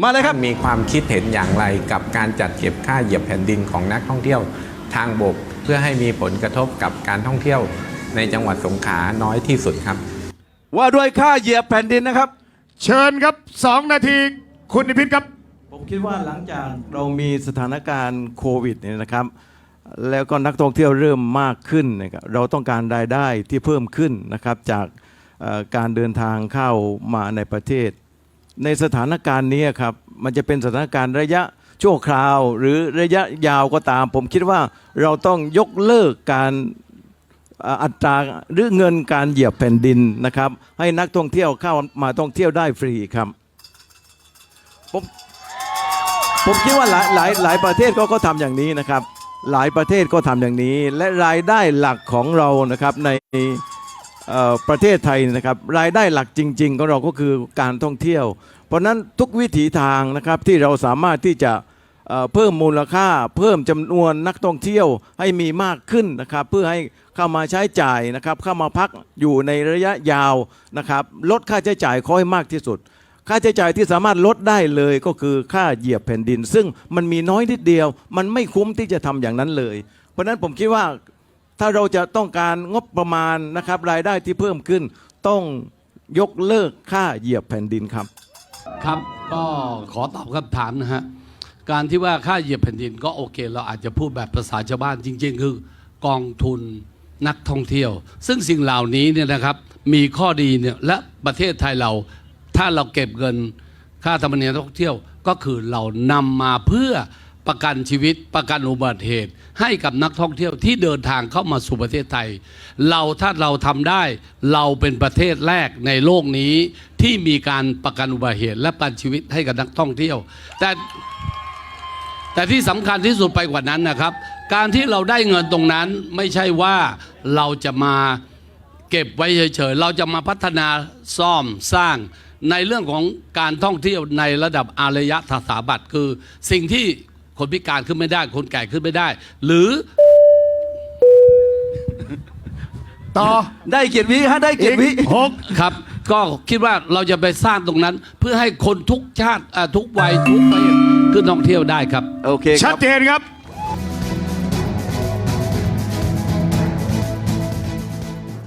มาเลยครับท่านมีความคิดเห็นอย่างไรกับการจัดเก็บค่าเหยียบแผ่นดินของนักท่องเที่ยวทางบก เพื่อให้มีผลกระทบกับการท่องเที่ยวในจังหวัดสงขลาน้อยที่สุดครับ ว่าด้วยค่าเหยียบแผ่นดินนะครับ เชิญครับสองนาทีคุณนิพิษครับ ผมคิดว่าหลังจากเรามีสถานการณ์โควิดเนี่ยนะครับ แล้วก็นักท่องเที่ยวเริ่มมากขึ้นนะครับเราต้องการรายได้ที่เพิ่มขึ้นนะครับจากเอ่อการเดินทางเข้ามาในประเทศ ในสถานการณ์นี้ครับมันจะเป็นสถานการณ์ระยะชั่วคราว หรือระยะยาวก็ตาม ผมคิดว่าเราต้องยกเลิกการอัตราหรือเงินการเหยียบแผ่นดินนะครับ ให้นักท่องเที่ยวเข้ามาท่องเที่ยวได้ฟรีครับผมผมคิดว่าหลายหลายหลายประเทศก็ก็ทำอย่างนี้นะครับ หลายประเทศก็ทำอย่างนี้ และรายได้หลักของเรานะครับใน ประเทศไทยนะครับรายได้หลักจริง ๆ ของเราก็คือการท่องเที่ยว เพราะนั้นทุกวิถีทางนะครับที่เราสามารถที่จะเพิ่มมูลค่า เพิ่มจำนวนนักท่องเที่ยวให้มีมากขึ้นนะครับ เพื่อให้เข้ามาใช้จ่ายนะครับเข้ามาพักอยู่ในระยะยาวนะครับ ลดค่าใช้จ่ายเขาให้มากที่สุด ค่าใช้จ่ายที่สามารถลดได้เลยก็คือค่าเหยียบแผ่นดิน ซึ่งมันมีน้อยนิดเดียว มันไม่คุ้มที่จะทำอย่างนั้นเลย เพราะนั้นผมคิดว่า ถ้าเราจะต้องการงบประมาณนะครับรายได้ที่เพิ่มขึ้น ต้องยกเลิกค่าเหยียบแผ่นดินครับ ครับก็ขอตอบคำถามนะฮะการที่ว่าค่าเหยียบแผ่นดินก็โอเค เราอาจจะพูดแบบภาษาชาวบ้านจริง ๆ คือกองทุนนักท่องเที่ยว ซึ่งสิ่งเหล่านี้เนี่ยนะครับมีข้อดีเนี่ยและประเทศไทยเราถ้าเราเก็บเงินค่าธรรมเนียมท่องเที่ยวก็คือเรานำมาเพื่อประกันชีวิตประกันอุบัติเหตุ ให้กับนักท่องเที่ยวที่เดินทางเข้ามาสู่ประเทศไทย เราถ้าเราทำได้เราเป็นประเทศแรกในโลกนี้ที่มีการประกันอุบัติเหตุและประกันชีวิตให้กับนักท่องเที่ยว แต่แต่ที่สำคัญที่สุดไปกว่านั้นนะครับ การที่เราได้เงินตรงนั้นไม่ใช่ว่าเราจะมาเก็บไว้เฉยๆ เราจะมาพัฒนาซ่อมสร้างในเรื่องของการท่องเที่ยวในระดับอารยะสถาบัตคือสิ่งที่ คนพิการขึ้นไม่ได้ คนแก่ขึ้นไม่ได้ หรือต่อได้เกียรติวิฮะได้เกียรติวิหกครับ ก็คิดว่าเราจะไปสร้างตรงนั้น เพื่อให้คนทุกชาติอ่าทุกวัยทุกประเทศขึ้นท่องเที่ยวได้ครับ โอเคคชัรัดบเจนครับ